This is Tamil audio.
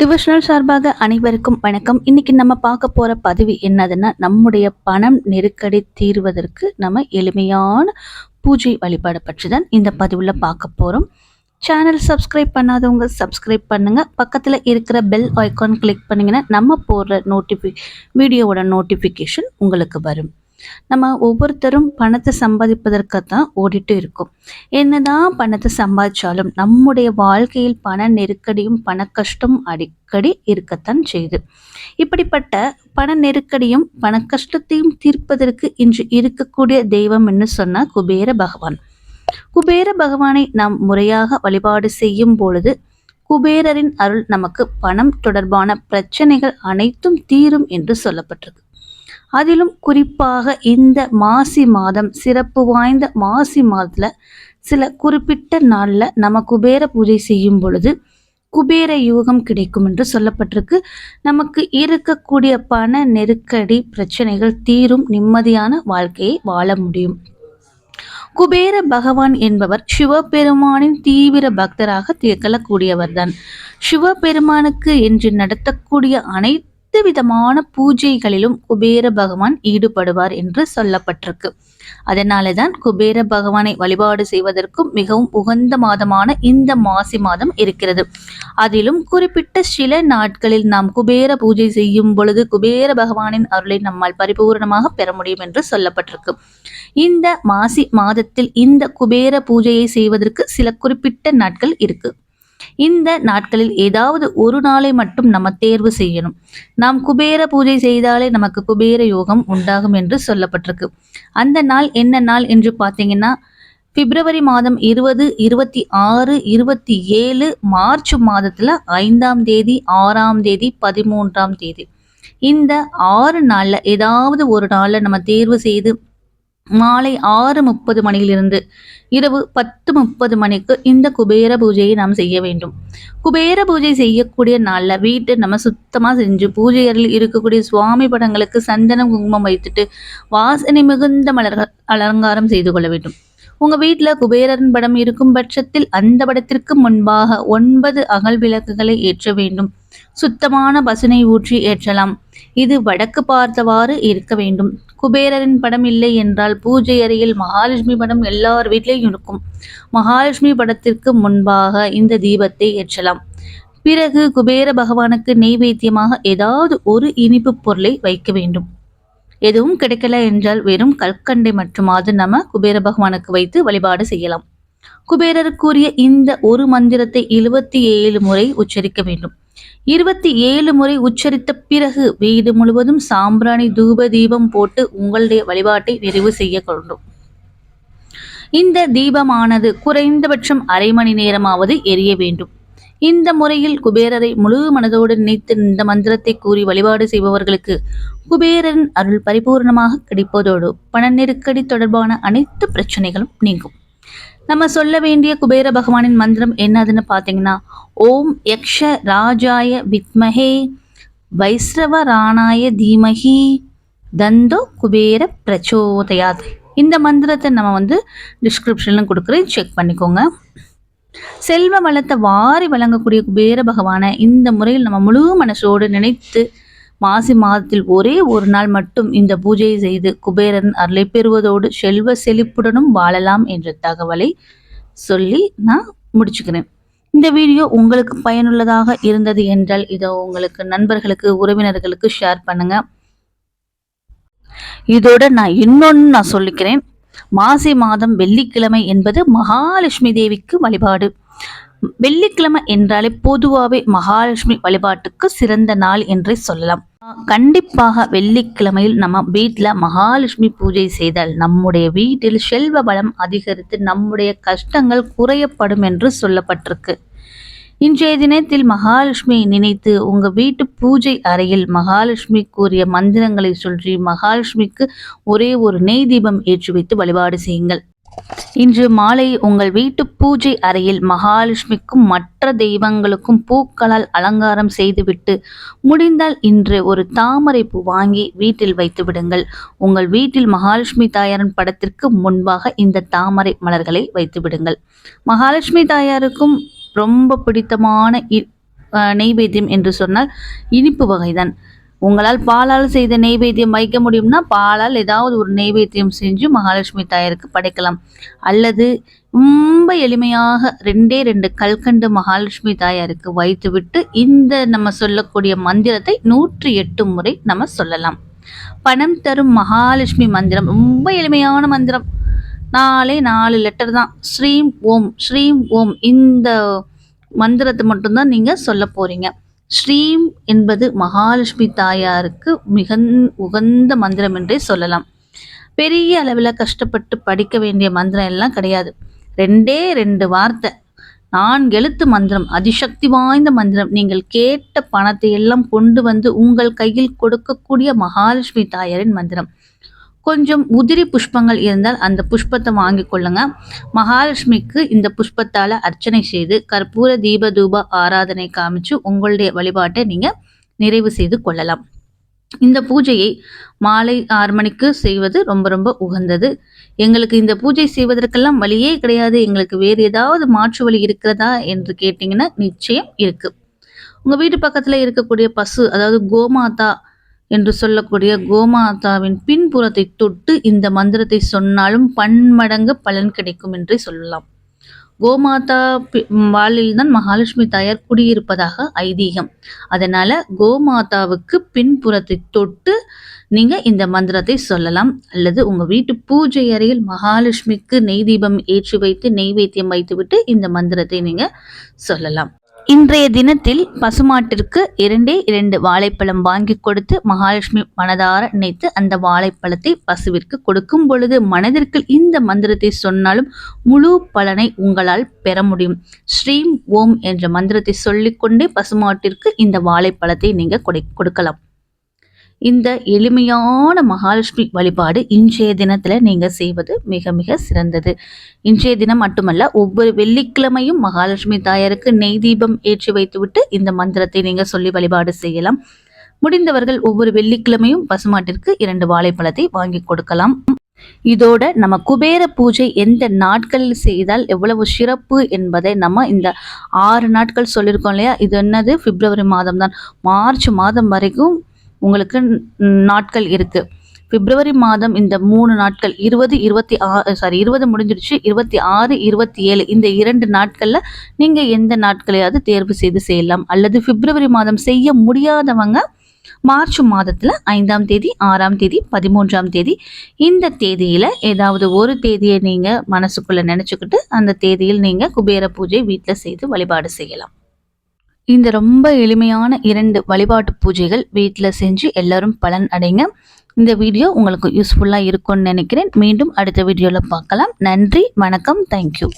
டிவிஷனல் சார்பாக அனைவருக்கும் வணக்கம். இன்னைக்கு நம்ம பார்க்க போற பதிவு என்னதுன்னா நம்முடைய பணம் நெருக்கடி தீர்வதற்கு நம்ம எளிமையான பூஜை வழிபாடு பற்றி தான் இந்த பதிவில் பார்க்க போறோம். சேனல் சப்ஸ்கிரைப் பண்ணாதவங்க சப்ஸ்கிரைப் பண்ணுங்க. பக்கத்தில் இருக்கிற பெல் ஐக்கான் கிளிக் பண்ணிங்கன்னா நம்ம போடுற நோட்டிஃபி வீடியோவோட நோட்டிஃபிகேஷன் உங்களுக்கு வரும். நம்ம ஒவ்வொருத்தரும் பணத்தை சம்பாதிப்பதற்காகத்தான் ஓடிட்டு இருக்கோம். என்னதான் பணத்தை சம்பாதிச்சாலும் நம்முடைய வாழ்க்கையில் பண நெருக்கடியும் பண கஷ்டம் அடிக்கடி இருக்கத்தான் செய்யுது. இப்படிப்பட்ட பண நெருக்கடியும் பண கஷ்டத்தையும் தீர்ப்பதற்கு இன்று இருக்கக்கூடிய தெய்வம் என்று சொன்னா குபேர பகவான். குபேர பகவானை நாம் முறையாக வழிபாடு செய்யும் பொழுது குபேரரின் அருள் நமக்கு பணம் தொடர்பான பிரச்சனைகள் அனைத்தும் தீரும் என்று சொல்லப்பட்டிருக்கு. அதிலும் குறிப்பாக இந்த மாசி மாதம் சிறப்பு வாய்ந்த மாசி மாதத்துல சில குறிப்பிட்ட நாள்ல நம்ம குபேர பூஜை செய்யும் பொழுது குபேர யூகம் கிடைக்கும் என்று சொல்லப்பட்டிருக்கு. நமக்கு இருக்கக்கூடிய பண நெருக்கடி பிரச்சனைகள் தீரும் நிம்மதியான வாழ்க்கையை வாழ முடியும். குபேர பகவான் என்பவர் சிவபெருமானின் தீவிர பக்தராக திகழக்கூடியவர்தான். சிவபெருமானுக்கு என்று நடத்தக்கூடிய அனைத்து அனைத்து விதமான பூஜைகளிலும் குபேர பகவான் ஈடுபடுவார் என்று சொல்லப்பட்டிருக்கு. அதனால தான் குபேர பகவானை வழிபாடு செய்வதற்கும் மிகவும் உகந்த மாதமான இந்த மாசி மாதம் இருக்கிறது. அதிலும் குறிப்பிட்ட சில நாட்களில் நாம் குபேர பூஜை செய்யும் பொழுது குபேர பகவானின் அருளை நம்மால் பரிபூர்ணமாக பெற முடியும் என்று சொல்லப்பட்டிருக்கு. இந்த மாசி மாதத்தில் இந்த குபேர பூஜையை செய்வதற்கு சில குறிப்பிட்ட நாட்கள் இருக்கு. இந்த நாட்களில் ஏதாவது ஒரு நாளை மட்டும் நம்ம தேர்வு செய்யணும். நாம் குபேர பூஜை செய்தாலே நமக்கு குபேர யோகம் உண்டாகும் என்று சொல்லப்பட்டிருக்கு. அந்த நாள் என்ன நாள் என்று பார்த்தீங்கன்னா பிப்ரவரி மாதம் இருபது இருபத்தி ஆறு இருபத்தி ஏழு மார்ச் மாதத்துல ஐந்தாம் தேதி ஆறாம் தேதி பதிமூன்றாம் தேதி. இந்த ஆறு நாள்ல ஏதாவது ஒரு நாள்ல நம்ம தேர்வு செய்து மாலை ஆறு முப்பது மணியிலிருந்து இரவு பத்து முப்பது மணிக்கு இந்த குபேர பூஜையை நாம் செய்ய வேண்டும். குபேர பூஜை செய்யக்கூடிய நாளில் வீட்டை நம்ம சுத்தமாக செஞ்சு பூஜை அறையில் இருக்கக்கூடிய சுவாமி படங்களுக்கு சந்தனம் குங்குமம் வைத்துட்டு வாசனை மிகுந்த மலர்கள் அலங்காரம் செய்து கொள்ள வேண்டும். உங்க வீட்டில் குபேரன் படம் இருக்கும் பட்சத்தில் அந்த படத்திற்கு முன்பாக ஒன்பது அகல் விளக்குகளை ஏற்ற வேண்டும். சுத்தமான பசுனை ஊற்றி ஏற்றலாம். இது வடக்கு பார்த்தவாறு இருக்க வேண்டும். குபேரரின் படம் இல்லை என்றால் பூஜை அறையில் மகாலட்சுமி படம் எல்லார் வீட்டிலையும் இருக்கும். மகாலட்சுமி படத்திற்கு முன்பாக இந்த தீபத்தை ஏற்றலாம். பிறகு குபேர பகவானுக்கு நெய்வேத்தியமாக ஏதாவது ஒரு இனிப்பு பொருளை வைக்க வேண்டும். எதுவும் கிடைக்கல என்றால் வெறும் கற்கண்டை மட்டுமாவது நம்ம குபேர பகவானுக்கு வைத்து வழிபாடு செய்யலாம். குபேரருக்குரிய இந்த ஒரு மந்திரத்தை எழுபத்தி ஏழு முறை உச்சரிக்க வேண்டும். இருபத்தி ஏழு முறை உச்சரித்த பிறகு வீடு முழுவதும் சாம்பிராணி தூப தீபம் போட்டு உங்களுடைய வழிபாட்டை நிறைவு செய்ய கொள்ளும் இந்த தீபமானது குறைந்தபட்சம் அரை மணி நேரமாவது எரிய வேண்டும். இந்த முறையில் குபேரரை முழு மனதோடு நினைத்து இந்த மந்திரத்தை கூறி வழிபாடு செய்பவர்களுக்கு குபேரன் அருள் பரிபூர்ணமாக கிடைப்பதோடு பண நெருக்கடி தொடர்பான அனைத்து பிரச்சனைகளும் நீங்கும். நம்ம சொல்ல வேண்டிய குபேர பகவானின் மந்திரம் என்னதுன்னு பார்த்தீங்கன்னா ஓம் யக்ஷ ராஜாய வித்மஹே வைஸ்ரவராணாய தீமஹி தந்தோ குபேர பிரச்சோதயாத். இந்த மந்திரத்தை நம்ம வந்து டிஸ்கிரிப்ஷன்ல கொடுக்குறேன். செக் பண்ணிக்கோங்க. செல்வ வளத்தை வாரி வழங்கக்கூடிய குபேர பகவானை இந்த முறையில் நம்ம முழு மனசோடு நினைத்து மாசி மாதத்தில் ஒரே ஒரு நாள் மட்டும் இந்த பூஜையை செய்து குபேரன் அருளை பெறுவதோடு செல்வ செழிப்புடனும் வாழலாம் என்ற தகவலை சொல்லி நான் முடிச்சுக்கிறேன். இந்த வீடியோ உங்களுக்கு பயனுள்ளதாக இருந்தது என்றால் இதை உங்களுக்கு நண்பர்களுக்கு உறவினர்களுக்கு ஷேர் பண்ணுங்க. இதோட நான் இன்னொன்று நான் சொல்லிக்கிறேன். மாசி மாதம் வெள்ளிக்கிழமை என்பது மகாலட்சுமி தேவிக்கு வழிபாடு. வெள்ளிக்கிழமை என்றாலே பொதுவாகவே மகாலட்சுமி வழிபாட்டுக்கு சிறந்த நாள் என்றே சொல்லலாம். கண்டிப்பாக வெள்ளிக்கிழமையில் நம்ம வீட்டில் மகாலட்சுமி பூஜை செய்தால் நம்முடைய வீட்டில் செல்வ பலம் அதிகரித்து நம்முடைய கஷ்டங்கள் குறையப்படும் என்று சொல்லப்பட்டிருக்கு. இன்றைய தினத்தில் மகாலட்சுமியை நினைத்து உங்கள் வீட்டு பூஜை அறையில் மகாலட்சுமி கூறிய மந்திரங்களை சொல்லி மகாலட்சுமிக்கு ஒரே ஒரு நெய் தீபம் ஏற்றி வைத்து வழிபாடு செய்யுங்கள். இன்று மாலை உங்கள் வீட்டு பூஜை அறையில் மகாலட்சுமிக்கும் மற்ற தெய்வங்களுக்கும் பூக்களால் அலங்காரம் செய்துவிட்டு முடிந்தால் இன்று ஒரு தாமரை பூ வாங்கி வீட்டில் வைத்து விடுங்கள். உங்கள் வீட்டில் மகாலட்சுமி தாயாரின் படத்திற்கு முன்பாக இந்த தாமரை மலர்களை வைத்து விடுங்கள். மகாலட்சுமி தாயாருக்கும் ரொம்ப பிடித்தமான நெய்வேத்தியம் என்று சொன்னால் இனிப்பு வகைதான். உங்களால் பாலால் செய்த நெய்வேத்தியம் வைக்க முடியும்னா பாலால் ஏதாவது ஒரு நெய்வேத்தியம் செஞ்சு மகாலட்சுமி தாயருக்கு படைக்கலாம். அல்லது ரொம்ப எளிமையாக ரெண்டே ரெண்டு கல்கண்டு மகாலட்சுமி தாயாருக்கு வைத்துவிட்டு இந்த நம்ம சொல்லக்கூடிய மந்திரத்தை நூற்றி எட்டு முறை நம்ம சொல்லலாம். பணம் தரும் மகாலட்சுமி மந்திரம் ரொம்ப எளிமையான மந்திரம். நாலே நாலு லெட்டர் தான். ஸ்ரீம் ஓம் ஸ்ரீம் ஓம். இந்த மந்திரத்தை மட்டும்தான் நீங்கள் சொல்ல போகிறீங்க ஸ்ரீம் என்பது மகாலட்சுமி தாயாருக்கு மிக உகந்த மந்திரம் என்றே சொல்லலாம். பெரிய அளவில் கஷ்டப்பட்டு படிக்க வேண்டிய மந்திரம் எல்லாம் கிடையாது. ரெண்டே ரெண்டு வார்த்தை நான்கு எழுத்து மந்திரம் அதிசக்தி வாய்ந்த மந்திரம். நீங்கள் கேட்ட பணத்தை எல்லாம் கொண்டு வந்து உங்கள் கையில் கொடுக்கக்கூடிய மகாலட்சுமி தாயாரின் மந்திரம். கொஞ்சம் உதிரி புஷ்பங்கள் இருந்தால் அந்த புஷ்பத்தை வாங்கி கொள்ளுங்க. மகாலட்சுமிக்கு இந்த புஷ்பத்தால அர்ச்சனை செய்து கற்பூர தீப தூப ஆராதனை காமிச்சு உங்களுடைய வழிபாட்டை நீங்க நிறைவு செய்து கொள்ளலாம். இந்த பூஜையை மாலை ஆறு மணிக்கு செய்வது ரொம்ப ரொம்ப உகந்தது. எங்களுக்கு இந்த பூஜை செய்வதற்கெல்லாம் வழியே கிடையாது. எங்களுக்கு வேறு ஏதாவது மாற்று வழி இருக்கிறதா என்று கேட்டிங்கன்னா நிச்சயம் இருக்கு. உங்க வீட்டு பக்கத்துல இருக்கக்கூடிய பசு அதாவது கோமாதா என்று சொல்லக்கூடிய கோமாதாவின் பின்புறத்தை தொட்டு இந்த மந்திரத்தை சொன்னாலும் பன்மடங்கு பலன் கிடைக்கும் என்றே சொல்லலாம். கோமாதா பி- தான் மகாலட்சுமி தாயார் குடியிருப்பதாக ஐதீகம். அதனால கோமாதாவுக்கு பின்புறத்தை தொட்டு நீங்க இந்த மந்திரத்தை சொல்லலாம். அல்லது உங்க வீட்டு பூஜை அறையில் மகாலட்சுமிக்கு நெய் தீபம் ஏற்றி வைத்து நெய்வேத்தியம் வைத்துவிட்டு இந்த மந்திரத்தை நீங்க சொல்லலாம். இன்றைய தினத்தில் பசுமாட்டிற்கு இரண்டே இரண்டு வாழைப்பழம் வாங்கி கொடுத்து மகாலட்சுமி மனதார நினைத்து அந்த வாழைப்பழத்தை பசுவிற்கு கொடுக்கும் பொழுது மனதிற்கு இந்த மந்திரத்தை சொன்னாலும் முழு பலனை உங்களால் பெற முடியும். ஸ்ரீம் ஓம் என்ற மந்திரத்தை சொல்லிக்கொண்டே பசுமாட்டிற்கு இந்த வாழைப்பழத்தை நீங்கள் கொடை கொடுக்கலாம். இந்த எளிமையான மகாலட்சுமி வழிபாடு இன்றைய தினத்தில் நீங்கள் செய்வது மிக மிக சிறந்தது. இன்றைய தினம் மட்டுமல்ல ஒவ்வொரு வெள்ளிக்கிழமையும் மகாலட்சுமி தாயாருக்கு நெய் தீபம் ஏற்றி வைத்துவிட்டு இந்த மந்திரத்தை நீங்கள் சொல்லி வழிபாடு செய்யலாம். முடிந்தவர்கள் ஒவ்வொரு வெள்ளிக்கிழமையும் பசுமாட்டிற்கு இரண்டு வாழைப்பழத்தை வாங்கி கொடுக்கலாம். இதோட நம்ம குபேர பூஜை எந்த நாட்களில் செய்தால் எவ்வளவு சிறப்பு என்பதை நம்ம இந்த ஆறு நாட்கள் சொல்லியிருக்கோம் இல்லையா? இது என்னது? பிப்ரவரி மாதம் தான் மார்ச் மாதம் வரைக்கும் உங்களுக்கு நாட்கள் இருக்கு. பிப்ரவரி மாதம் இந்த மூணு நாட்கள் இருபது இருபத்தி ஆறு சாரி இருபது முடிஞ்சிடுச்சு இருபத்தி ஆறு இருபத்தி ஏழு இந்த இரண்டு நாட்களில் நீங்கள் எந்த நாட்களையாவது தேர்வு செய்து செய்யலாம். அல்லது பிப்ரவரி மாதம் செய்ய முடியாதவங்க மார்ச் மாதத்தில் ஐந்தாம் தேதி ஆறாம் தேதி பதிமூன்றாம் தேதி இந்த தேதியில் ஏதாவது ஒரு தேதியை நீங்கள் மனசுக்குள்ளே நினச்சிக்கிட்டு அந்த தேதியில் நீங்கள் குபேர பூஜை வீட்டில் செய்து வழிபாடு செய்யலாம். இந்த ரொம்ப எளிமையான இரண்டு வழிபாட்டு பூஜைகள் வீட்டில் செஞ்சு எல்லோரும் பலன் அடைங்க. இந்த வீடியோ உங்களுக்கு யூஸ்ஃபுல்லாக இருக்கும்னு நினைக்கிறேன். மீண்டும் அடுத்த வீடியோவில் பார்க்கலாம். நன்றி வணக்கம் தேங்க்யூ